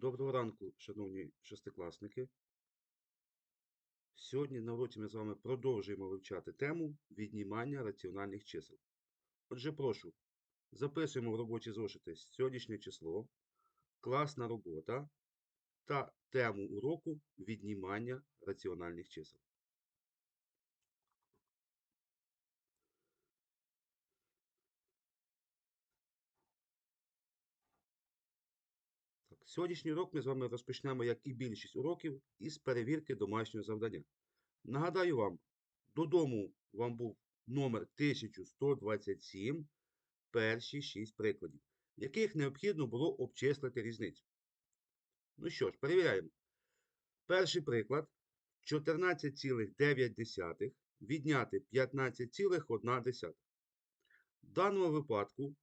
Доброго ранку, шановні шестикласники. Сьогодні на уроці ми з вами продовжуємо вивчати тему віднімання раціональних чисел. Отже, прошу, записуємо в робочі зошити сьогоднішнє число, класна робота та тему уроку віднімання раціональних чисел. Сьогоднішній урок ми з вами розпочнемо, як і більшість уроків, із перевірки домашнього завдання. Нагадаю вам, додому вам був номер 1127, перші 6 прикладів, яких необхідно було обчислити різницю. Ну що ж, перевіряємо. Перший приклад 14,9 відняти 15,1. В даному випадку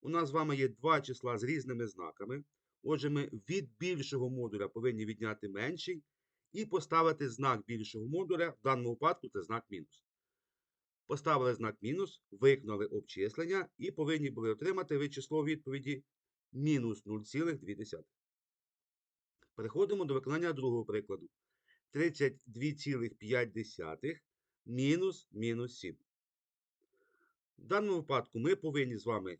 у нас з вами є два числа з різними знаками. Отже, ми від більшого модуля повинні відняти менший і поставити знак більшого модуля. В даному випадку це знак мінус. Поставили знак мінус, виконали обчислення і повинні були отримати ви число відповіді мінус 0,2. Переходимо до виконання другого прикладу. 32,5 мінус мінус 7. В даному випадку ми повинні з вами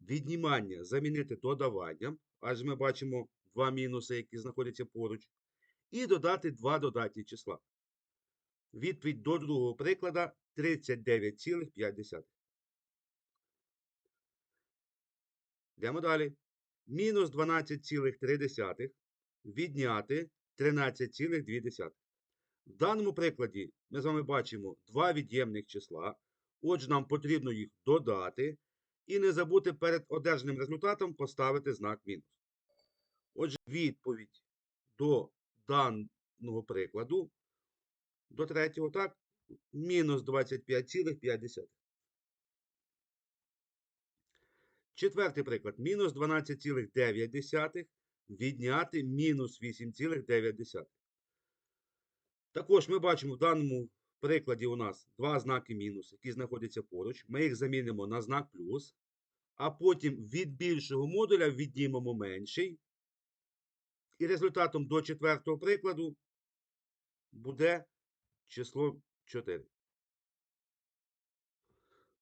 віднімання замінити додаванням, адже ми бачимо два мінуси, які знаходяться поруч, і додати два додатні числа. Відповідь до другого приклада 39,5. Йдемо далі. Мінус 12,3 відняти 13,2. В даному прикладі ми з вами бачимо два від'ємних числа. Отже, нам потрібно їх додати. І не забути перед одержаним результатом поставити знак мінус. Отже, відповідь до даного прикладу, до третього, так, мінус 25,5. Четвертий приклад. Мінус 12,9 відняти мінус 8,9. Також ми бачимо в даному прикладі у нас два знаки мінус, які знаходяться поруч. Ми їх замінимо на знак плюс. А потім від більшого модуля віднімемо менший. І результатом до четвертого прикладу буде число 4.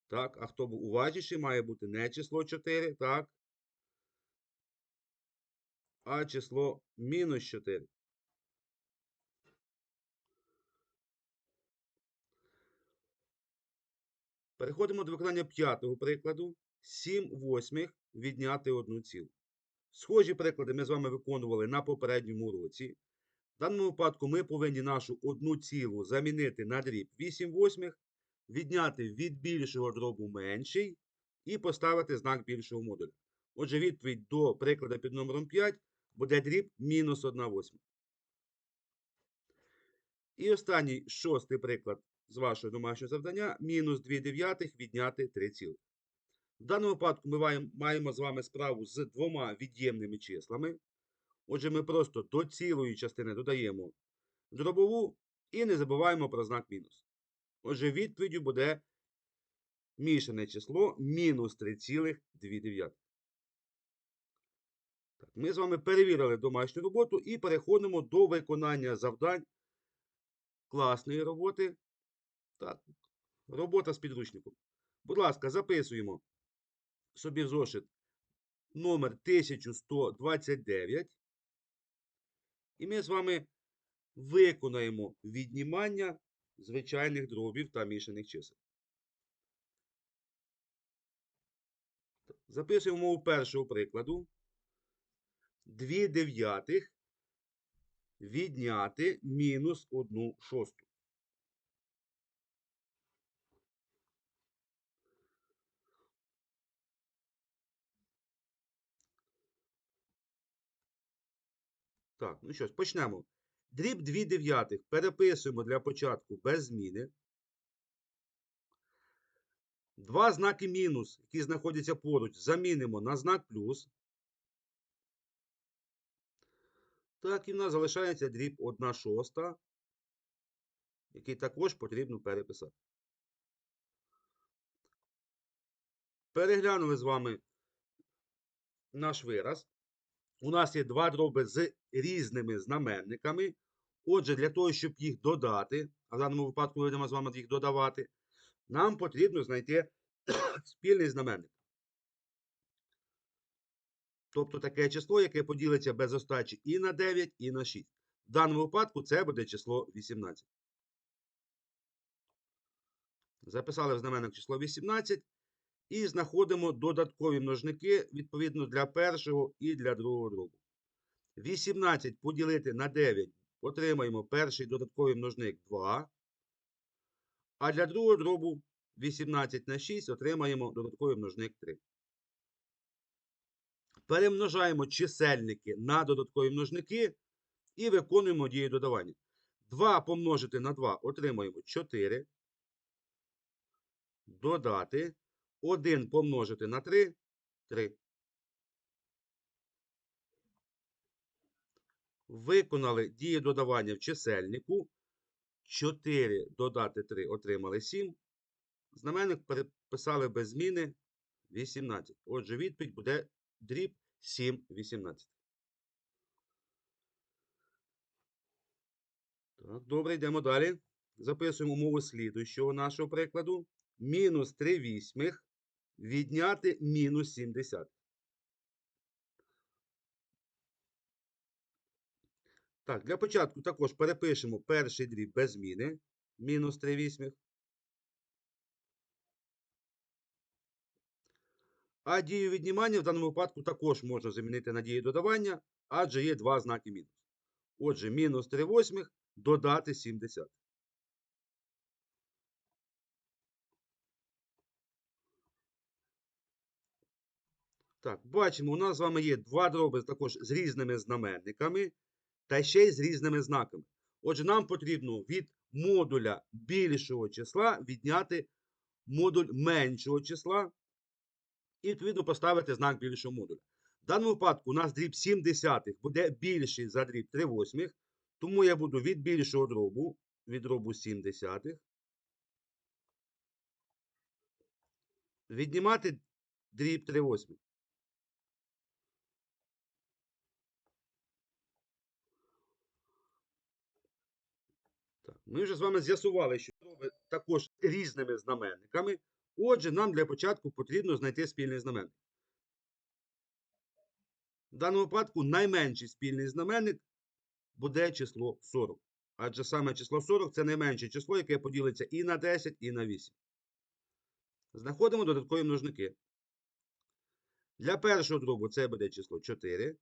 Так, а хто був уважніший, має бути не число 4, так. А число мінус 4. Переходимо до виконання п'ятого прикладу. 7 восьмих відняти 1 цілу. Схожі приклади ми з вами виконували на попередньому уроці. В даному випадку ми повинні нашу одну цілу замінити на дріб 8 восьмих, відняти від більшого дробу менший і поставити знак більшого модуля. Отже, відповідь до прикладу під номером 5 буде дріб мінус 1 восьма. І останній шостий приклад з вашого домашнього завдання мінус 2 дев'ятих відняти 3 цілих. В даному випадку ми маємо з вами справу з двома від'ємними числами. Отже, ми просто до цілої частини додаємо дробову і не забуваємо про знак мінус. Отже, відповіддю буде мішане число мінус 3,2. Так, Ми з вами перевірили домашню роботу і переходимо до виконання завдань класної роботи. Робота з підручником. Будь ласка, записуємо собі в зошит номер 1129. І ми з вами виконаємо віднімання звичайних дробів та мішаних чисел. Записуємо мову першого прикладу. 2 дев'ятих відняти мінус 1 шосту. Так, ну що ж, почнемо. Дріб 2 дев'ятих переписуємо для початку без зміни. Два знаки мінус, які знаходяться поруч, замінимо на знак плюс. Так, і в нас залишається дріб 1 шоста, який також потрібно переписати. Переглянули з вами наш вираз. У нас є два дроби з різними знаменниками. Отже, для того, щоб їх додати, а в даному випадку ми будемо з вами їх додавати, нам потрібно знайти спільний знаменник. Тобто таке число, яке поділиться без остачі і на 9, і на 6. В даному випадку це буде число 18. Записали в знаменник число 18 і знаходимо додаткові множники відповідно для першого і для другого дробу. 18 поділити на 9 отримаємо перший додатковий множник 2. А для другого дробу 18 на 6 отримаємо додатковий множник 3. Перемножаємо чисельники на додаткові множники і виконуємо дію додавання. 2 помножити на 2 отримаємо 4. Додати 1 помножити на 3 3. Виконали дію додавання в чисельнику. 4 додати 3 отримали 7. Знаменник переписали без зміни 18. Отже, відповідь буде дріб 7 18. Так, добре, йдемо далі. Записуємо умову слідуючого нашого прикладу. Мінус 3 вісьмих відняти мінус 70. Так, для початку також перепишемо перший дріб без зміни. Мінус 3 вісьмих. А дію віднімання в даному випадку також можна замінити на дію додавання, адже є два знаки мінус. Отже, мінус 3 восьмих додати 70. Так, бачимо, у нас з вами є два дроби також з різними знаменниками та ще й з різними знаками. Отже, нам потрібно від модуля більшого числа відняти модуль меншого числа і, відповідно, поставити знак більшого модуля. В даному випадку у нас дріб 7 десятих буде більший за дріб 3 восьмих, тому я буду від більшого дробу, від дробу 7 десятих, віднімати дріб 3 восьмих. Ми вже з вами з'ясували, що дроби також різними знаменниками. Отже, нам для початку потрібно знайти спільний знаменник. В даному випадку найменший спільний знаменник буде число 40. Адже саме число 40 це найменше число, яке поділиться і на 10, і на 8. Знаходимо додаткові множники. Для першого дробу це буде число 4.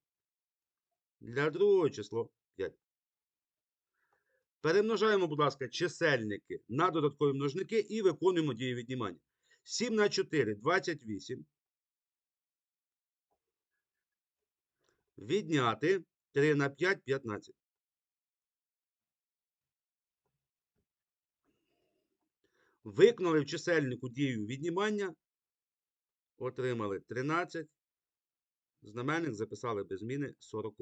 Для другого число 5. Перемножаємо, будь ласка, чисельники на додаткові множники і виконуємо дію віднімання. 7 на 4 28. Відняти 3 на 5 15. Виконали в чисельнику дію віднімання. Отримали 13. Знаменник записали без зміни 40.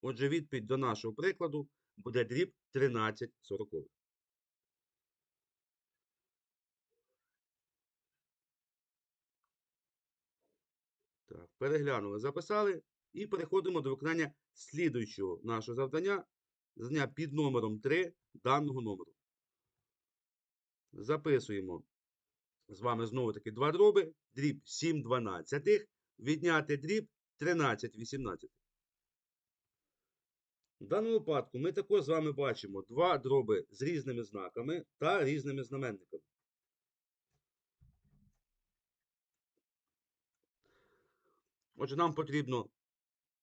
Отже, відповідь до нашого прикладу буде дріб 13 сорокових. Так, переглянули, записали і переходимо до виконання слідуючого нашого завдання. Завдання під номером 3 даного номеру. Записуємо з вами знову таки два дроби. Дріб 7 дванадцятих. Відняти дріб 13 18. В даному випадку ми також з вами бачимо два дроби з різними знаками та різними знаменниками. Отже, нам потрібно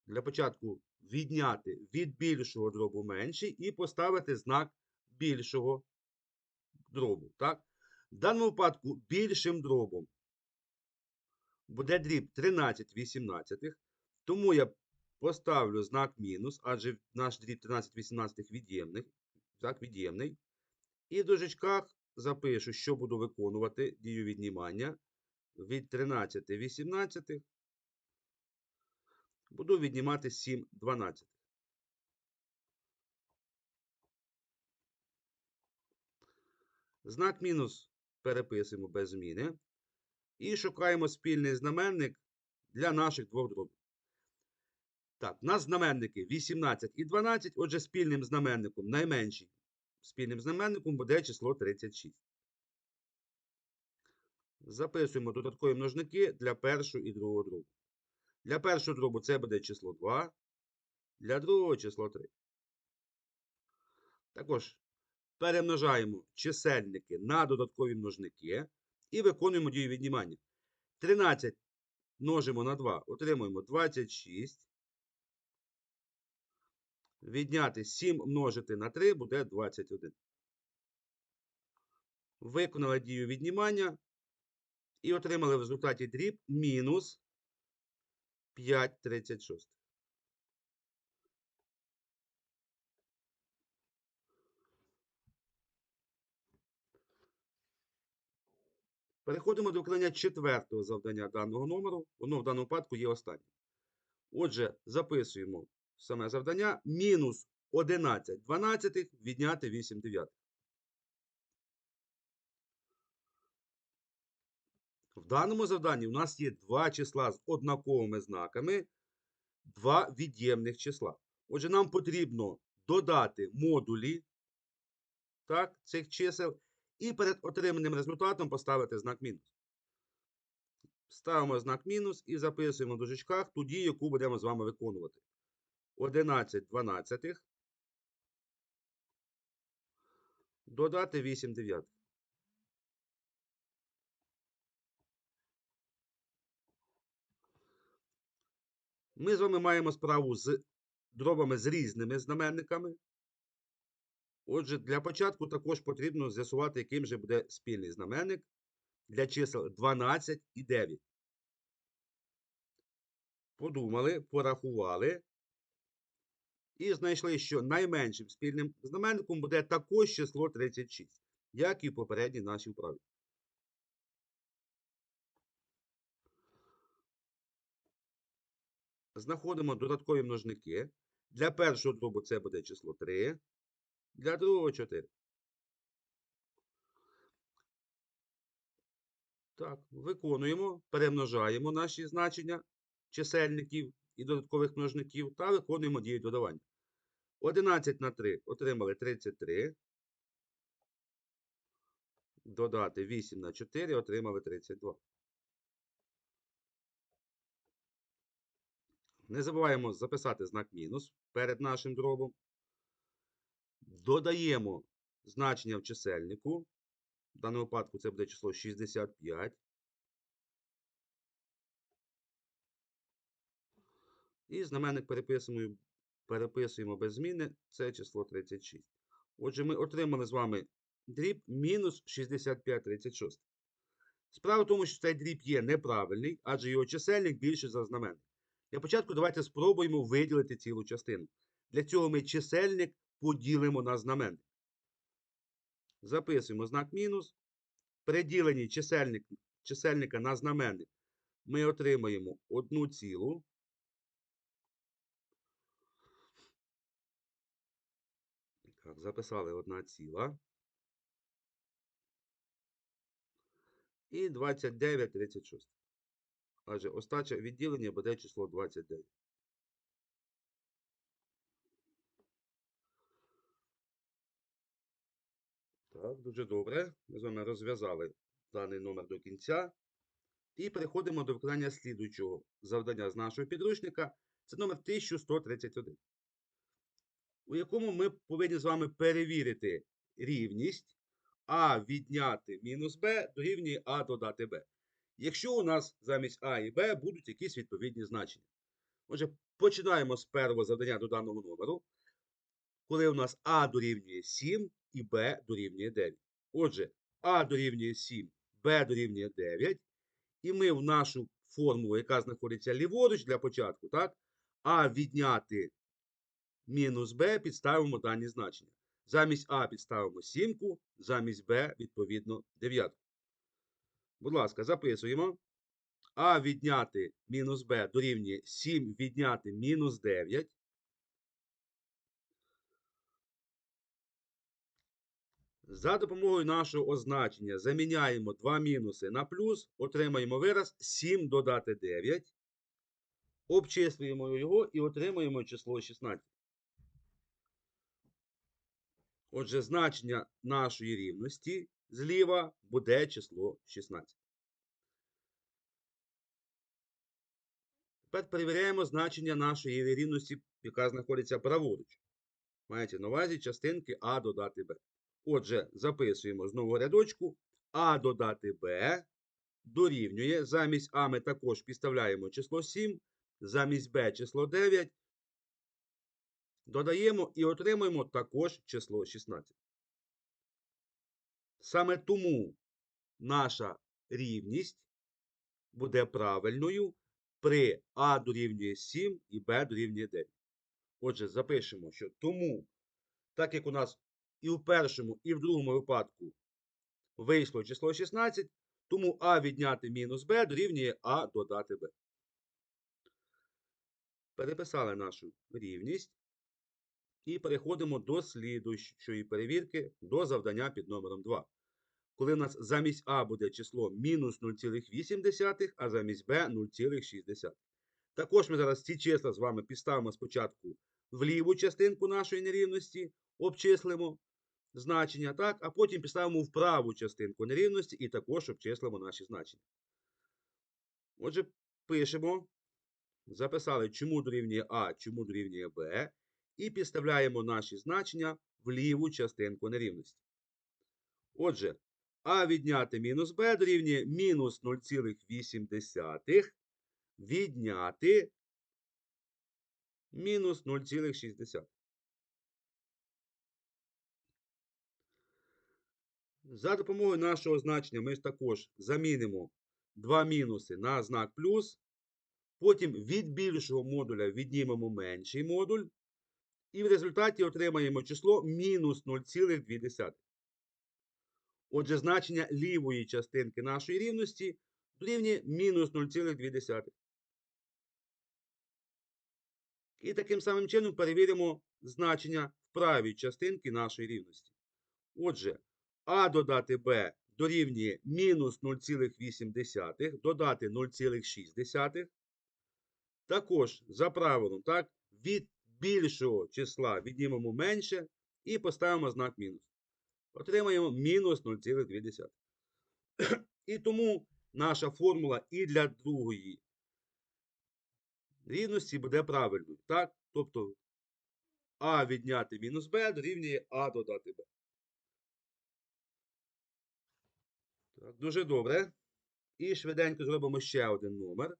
для початку відняти від більшого дробу менший і поставити знак більшого дробу. Так? В даному випадку більшим дробом буде дріб 13 18. Тому я Поставлю знак мінус, адже наш дріб 13 18 від'ємний. Так, від'ємний. І в дужечках запишу, що буду виконувати дію віднімання від 13 18. Буду віднімати 7 12. Знак мінус переписуємо без зміни. І шукаємо спільний знаменник для наших двох дробів. Так, у нас знаменники 18 і 12. Отже, спільним знаменником, найменшим спільним знаменником буде число 36. Записуємо додаткові множники для першого і другого дробу. Для першого дробу це буде число 2, для другого число 3. Також перемножаємо чисельники на додаткові множники і виконуємо дію віднімання. 13 множимо на 2, отримуємо 26. Відняти 7 множити на 3 буде 21. Виконали дію віднімання і отримали в результаті дріб мінус 5,36. Переходимо до виконання четвертого завдання даного номеру. Воно в даному випадку є останнім. Отже, записуємо саме завдання. Мінус 11 дванадцятих відняти 8 дев'ятих. В даному завданні у нас є два числа з однаковими знаками, два від'ємних числа. Отже, нам потрібно додати модулі так, цих чисел і перед отриманим результатом поставити знак мінус. Ставимо знак мінус і записуємо в дужечках ту дію, яку будемо з вами виконувати. 11 дванадцятих. Додати 8 дев'ятих. Ми з вами маємо справу з дробами з різними знаменниками. Отже, для початку також потрібно з'ясувати, яким же буде спільний знаменник для чисел 12 і 9. Подумали, порахували і знайшли, що найменшим спільним знаменником буде також число 36, як і в попередній нашій вправі. Знаходимо додаткові множники. Для першого дробу це буде число 3, для другого 4. Так, виконуємо, перемножаємо наші значення чисельників і додаткових множників та виконуємо дію додавання. 11 на 3 отримали 33. Додати 8 на 4 отримали 32. Не забуваємо записати знак мінус перед нашим дробом. Додаємо значення в чисельнику. В даному випадку це буде число 65. І знаменник переписуємо, переписуємо без зміни. Це число 36. Отже, ми отримали з вами дріб мінус 65,36. Справа в тому, що цей дріб є неправильний, адже його чисельник більше за знаменник. Для початку давайте спробуємо виділити цілу частину. Для цього ми чисельник поділимо на знаменник. Записуємо знак мінус. При діленні чисельник, чисельника на знаменник ми отримаємо одну цілу. Так, записали одна ціла. І 29,36. Адже остача відділення буде число 29. Так, дуже добре. Ми з вами розв'язали даний номер до кінця. І переходимо до виконання слідуючого завдання з нашого підручника. Це номер 1131, у якому ми повинні з вами перевірити рівність А відняти мінус Б дорівнює А додати Б. Якщо у нас замість А і Б будуть якісь відповідні значення. Отже, починаємо з першого завдання до даного номеру, коли у нас А дорівнює 7 і Б дорівнює 9. Отже, А дорівнює 7, Б дорівнює 9. І ми в нашу формулу, яка знаходиться ліворуч для початку, так? А відняти мінус Б підставимо дані значення. Замість А підставимо 7, замість Б, відповідно, 9. Будь ласка, записуємо. А відняти мінус Б дорівнює 7 відняти мінус 9. За допомогою нашого означення заміняємо два мінуси на плюс, отримаємо вираз 7 додати 9. обчислюємо його і отримуємо число 16. Отже, значення нашої рівності зліва буде число 16. Тепер перевіряємо значення нашої рівності, яка знаходиться праворуч. Маєте на увазі частинки А додати Б. Отже, записуємо знову рядочку. А додати Б дорівнює. Замість А ми також підставляємо число 7, замість Б число 9. Додаємо і отримуємо також число 16. Саме тому наша рівність буде правильною при А дорівнює 7 і Б дорівнює 9. Отже, запишемо, що тому, так як у нас і в першому, і в другому випадку вийшло число 16, тому А відняти мінус Б дорівнює А додати Б. Переписали нашу рівність. І переходимо до слідуючої перевірки до завдання під номером 2. Коли у нас замість А буде число мінус 0,8, а замість Б 0,6. Також ми зараз ці числа з вами підставимо спочатку в ліву частинку нашої нерівності, обчислимо значення, так, а потім підставимо в праву частинку нерівності і також обчислимо наші значення. Отже, пишемо, записали, чому дорівнює А, чому дорівнює Б, і підставляємо наші значення в ліву частинку нерівності. Отже, А відняти мінус Б дорівнює мінус 0,8 відняти мінус 0,6. За допомогою нашого значення ми також замінимо два мінуси на знак плюс. Потім від більшого модуля віднімемо менший модуль. І в результаті отримаємо число мінус 0,2. Отже, значення лівої частинки нашої рівності дорівнює мінус 0,2. І таким самим чином перевіримо значення в правій частинки нашої рівності. Отже, А додати Б дорівнює мінус 0,8, додати 0,6. Також за правилом, так, від більшого числа віднімемо менше і поставимо знак мінус. Отримаємо мінус 0,2. І тому наша формула і для другої рівності буде правильною. Так? Тобто А відняти мінус Б дорівнює А додати Б. Так, Дуже добре. І швиденько зробимо ще один номер.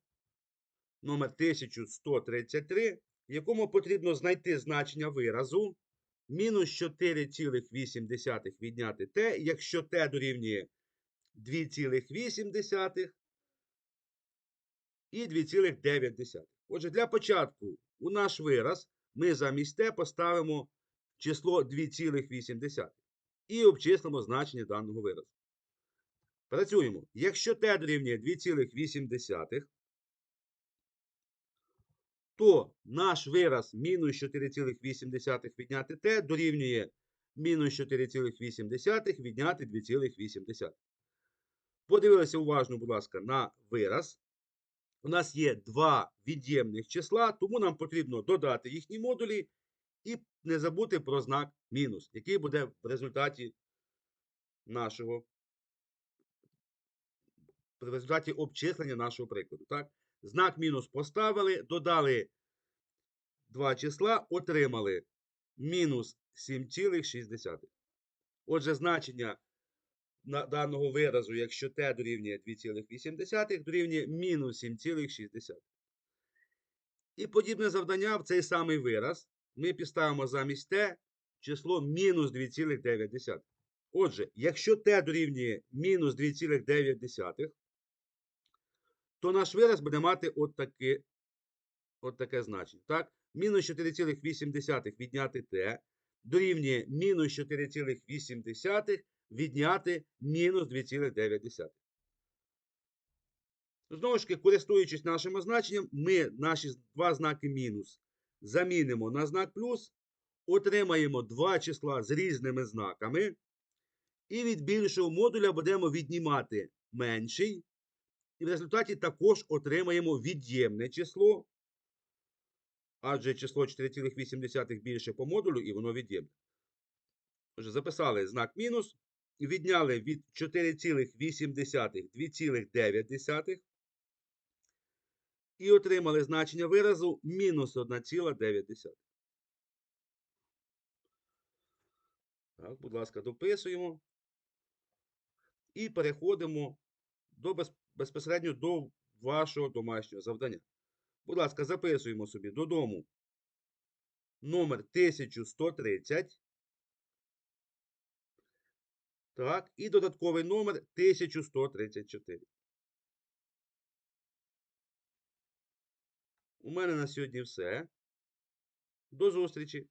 Номер 1133, в якому потрібно знайти значення виразу. Мінус 4,8 відняти t, якщо t дорівнює 2,8 і 2,9. Отже, для початку у наш вираз ми замість t поставимо число 2,8 і обчислимо значення даного виразу. Працюємо. Якщо t дорівнює 2,8, то наш вираз мінус 4,8 відняти t дорівнює мінус 4,8 відняти 2,8. Подивилися уважно, будь ласка, на вираз. У нас є два від'ємних числа, тому нам потрібно додати їхні модулі і не забути про знак мінус, який буде в результаті нашого в результаті обчислення нашого прикладу. Так? Знак мінус поставили, додали два числа, отримали мінус 7,6. Отже, значення даного виразу, якщо t дорівнює 2,8, дорівнює мінус 7,6. І подібне завдання в цей самий вираз ми підставимо замість t число мінус 2,9. Отже, якщо t дорівнює мінус 2,9, то наш вираз буде мати от таке, от таке значення. Так? Мінус 4,8 відняти t дорівнює мінус 4,8 відняти мінус 2,9. Знову ж таки, користуючись нашим означенням, ми наші два знаки мінус замінимо на знак плюс, отримаємо два числа з різними знаками. І від більшого модуля будемо віднімати менший. І в результаті також отримаємо від'ємне число. адже число 4,8 більше по модулю, і воно від'ємне. Отже, записали знак мінус, відняли від 4,8 2,9 і отримали значення виразу мінус 1,9. Так, будь ласка, дописуємо. І переходимо до без, безпосередньо до вашого домашнього завдання. Будь ласка, записуємо собі додому номер 1130. Так, і додатковий номер 1134. У мене на сьогодні все. До зустрічі!